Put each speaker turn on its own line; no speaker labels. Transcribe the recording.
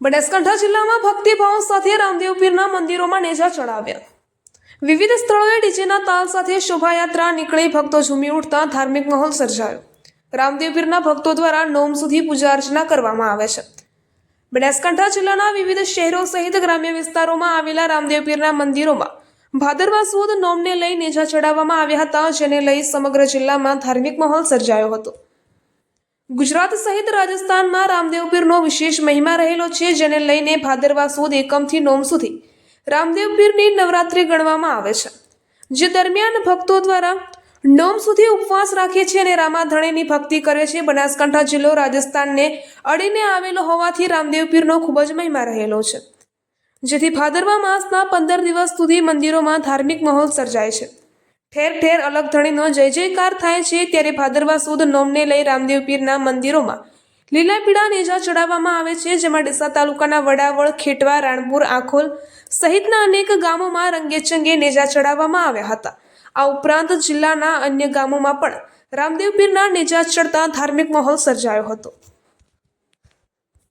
બનાસકાંઠા જિલ્લામાં ભક્તિભાવ સાથે રામદેવ પીરના મંદિરોમાં નેજા ચડાવ્યા. વિવિધ સ્થળોએ ડીજેના તાલ સાથે શોભાયાત્રા નીકળી ભક્તો ઝૂમી ઉઠતા ધાર્મિક માહોલ સર્જાયો. રામદેવ પીરના ભક્તો દ્વારા નોમ સુધી પૂજા અર્ચના કરવામાં આવે છે. બનાસકાંઠા જિલ્લાના વિવિધ શહેરો સહિત ગ્રામ્ય વિસ્તારોમાં આવેલા રામદેવ પીરના મંદિરોમાં ભાદરવા સુદ નોમને લઈ નેજા ચડાવવામાં આવ્યા હતા, જેને લઈ સમગ્ર જિલ્લામાં ધાર્મિક માહોલ સર્જાયો હતો. ગુજરાત સહિત રાજસ્થાનમાં રામદેવ પીરનો વિશેષ મહિમા રહેલો છે, જેને લઈને ભાદરવા સુદ એકમથી નોમ સુધી રામદેવ પીરની નવરાત્રિ ગણવામાં આવે છે, જે દરમિયાન ભક્તો દ્વારા નોમ સુધી ઉપવાસ રાખે છે અને રામાધણીની ભક્તિ કરે છે. બનાસકાંઠા જિલ્લો રાજસ્થાનને અડીને આવેલો હોવાથી રામદેવ પીરનો ખૂબ જ મહિમા રહેલો છે, જેથી ભાદરવા માસના પંદર દિવસ સુધી મંદિરોમાં ધાર્મિક માહોલ સર્જાય છે. ઠેર ઠેર અલગ ધણીનો જય. જયકાર થાય છે ત્યારે ભાદરવા સુદ નોમને લઈ રામદેવ પીરના મંદિરોમાં લીલા પીળા નેજા ચડાવવામાં આવે છે, જેમાં ડીસા તાલુકાના વડાવળ, ખેટવા, રાણપુર, આખોલ સહિતના અનેક ગામોમાં રંગેચંગે નેજા ચડાવવામાં આવ્યા હતા. આ ઉપરાંત જિલ્લાના અન્ય ગામોમાં પણ રામદેવ પીરના નેજા ચડતા ધાર્મિક માહોલ સર્જાયો હતો.